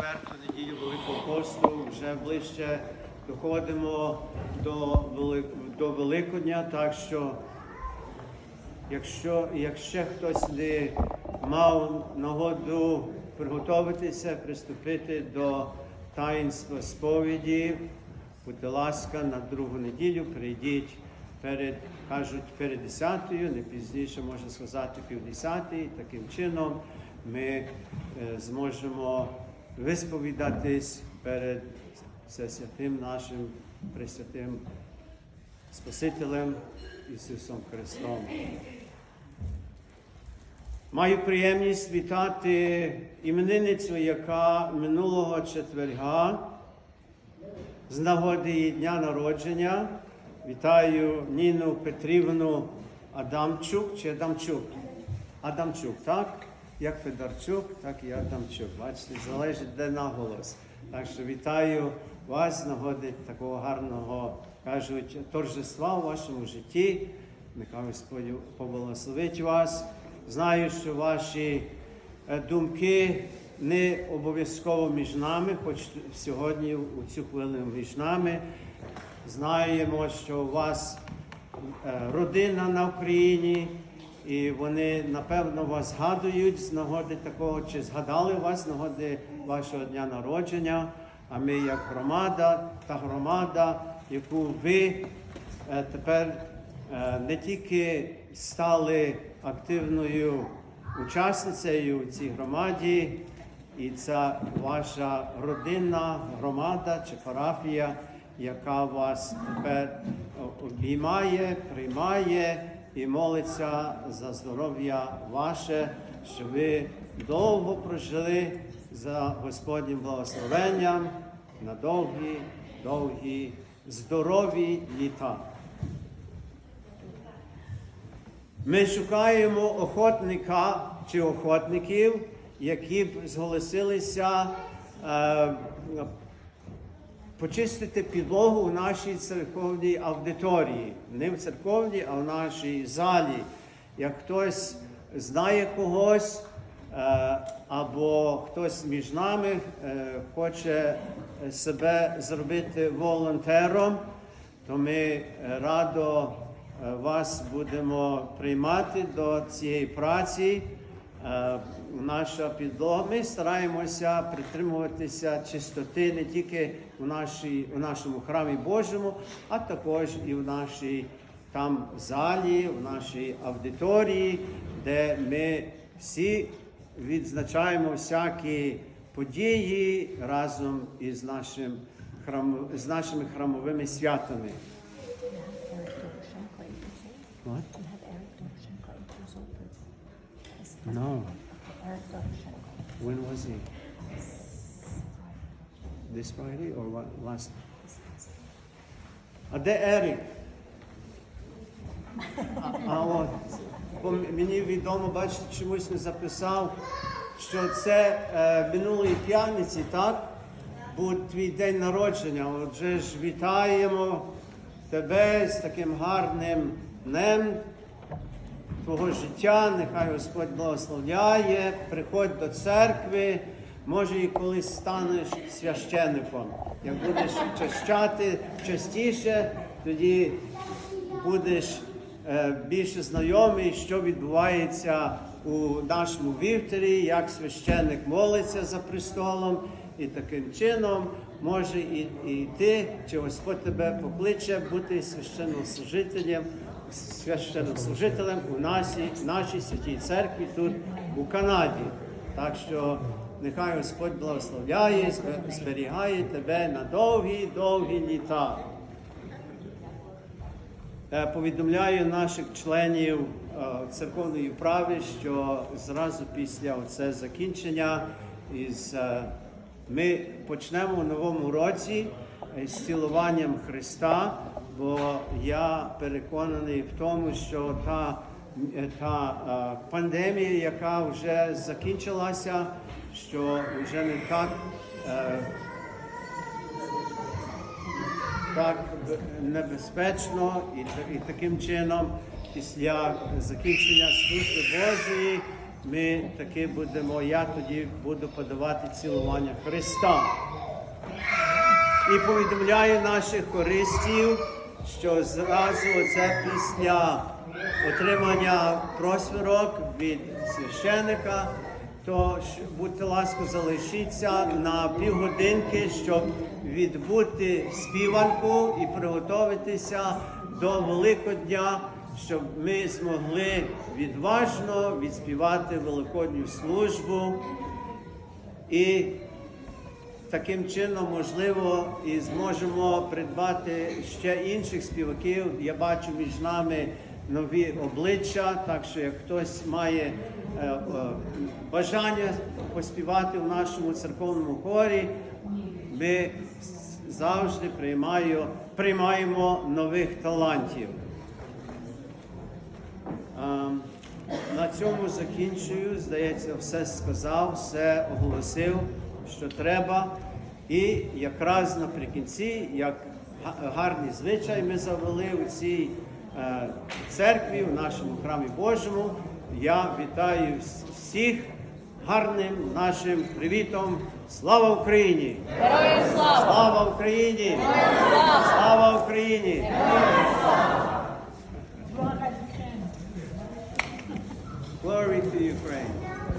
четверту неділю Великого посту, вже ближче доходимо до, до Великодня, так що якщо, якщо хтось не мав нагоду приготуватися, приступити до таїнства сповіді, будьте ласка, на другу неділю прийдіть перед, кажуть, перед десятою, не пізніше можна сказати півдесятої. Таким чином ми е, зможемо висповідатись перед всесвятим нашим пресвятим Спасителем Ісусом Христом. Маю приємність вітати іменинницю, яка минулого четверга з нагоди її дня народження. Вітаю Ніну Петрівну Адамчук чи Адамчук? Адамчук, так? Як Федорчук, так і Адамчук. Бачите, залежить де наголос. Так що вітаю вас нагоди такого гарного, кажуть, торжества у вашому житті. Нехай Господь поблагословить вас. Знаю, що ваші е, думки не обов'язково між нами, хоч сьогодні у цю хвилину між нами. Знаємо, що у вас е, родина на Україні, і вони напевно вас згадують з нагоди такого, чи згадали вас з нагоди вашого дня народження. А ми, як громада, та громада, яку ви е, тепер е, не тільки стали активною учасницею в цій громаді, і це ваша родинна громада чи парафія, яка вас тепер обіймає, приймає і молиться за здоров'я ваше, щоб ви довго прожили за Господнім благословенням на довгі, довгі, здорові літа. Ми шукаємо охотника чи охотників, які б зголосилися е, почистити підлогу у нашій церковній аудиторії. Не в церковній, а в нашій залі. Як хтось знає когось, е, або хтось між нами е, хоче себе зробити волонтером, то ми радо е, вас будемо приймати до цієї праці. Е, Наша підлога. Ми стараємося притримуватися чистоти не тільки у, нашій, у нашому храмі Божому, а також і в нашій там залі, в нашій аудиторії, де ми всі відзначаємо всякі події разом із нашим храм, з нашими храмовими святами. What? No. Eric Doroshenko. When was he? This Friday or what? Last? А де Ерік? А от, бо мені відомо, бачите, чомусь не записав, що це е, минулої п'ятниці, так? Був твій день народження. Отже ж вітаємо тебе з таким гарним днем твого життя, нехай Господь благословляє, приходь до церкви, може і колись станеш священником. Як будеш чащати частіше, тоді будеш е, більше знайомий, що відбувається у нашому вівтарі, як священник молиться за престолом, і таким чином може і, і ти, чи Господь тебе покличе бути священнослужителем, священнослужителем у нашій, нашій святій церкві тут у Канаді. Так що нехай Господь благословляє, збе- зберігає тебе на довгі-довгі літа. Е, Повідомляю наших членів е, церковної управи, що зразу після оце закінчення із, е, ми почнемо в новому році з цілуванням Христа, бо я переконаний в тому, що та, е, та е, пандемія, яка вже закінчилася, що вже не так. е, так небезпечно і, і таким чином, після закінчення служби Божої, ми таки будемо, я тоді буду подавати цілування Христа. І повідомляю наших користів, що зразу оце після отримання просвірок від священика, то будьте ласка, залишіться на півгодинки, щоб відбути співанку і приготуватися до Великодня, щоб ми змогли відважно відспівати великодню службу. І Таким чином, можливо, і зможемо придбати ще інших співаків. Я бачу між нами нові обличчя, так що як хтось має е, е, бажання поспівати в нашому церковному хорі, ми завжди приймаю, приймаємо нових талантів. Ем, На цьому закінчую. Здається, все сказав, все оголосив, що треба. І якраз наприкінці, як гарний звичай, ми завели у цій е, церкві, у нашому храмі Божому. Я вітаю всіх гарним нашим привітом. Слава Україні! Героям Слава Слава Україні! Героям Слава Слава Україні! Героям слава! Glory to Ukraine!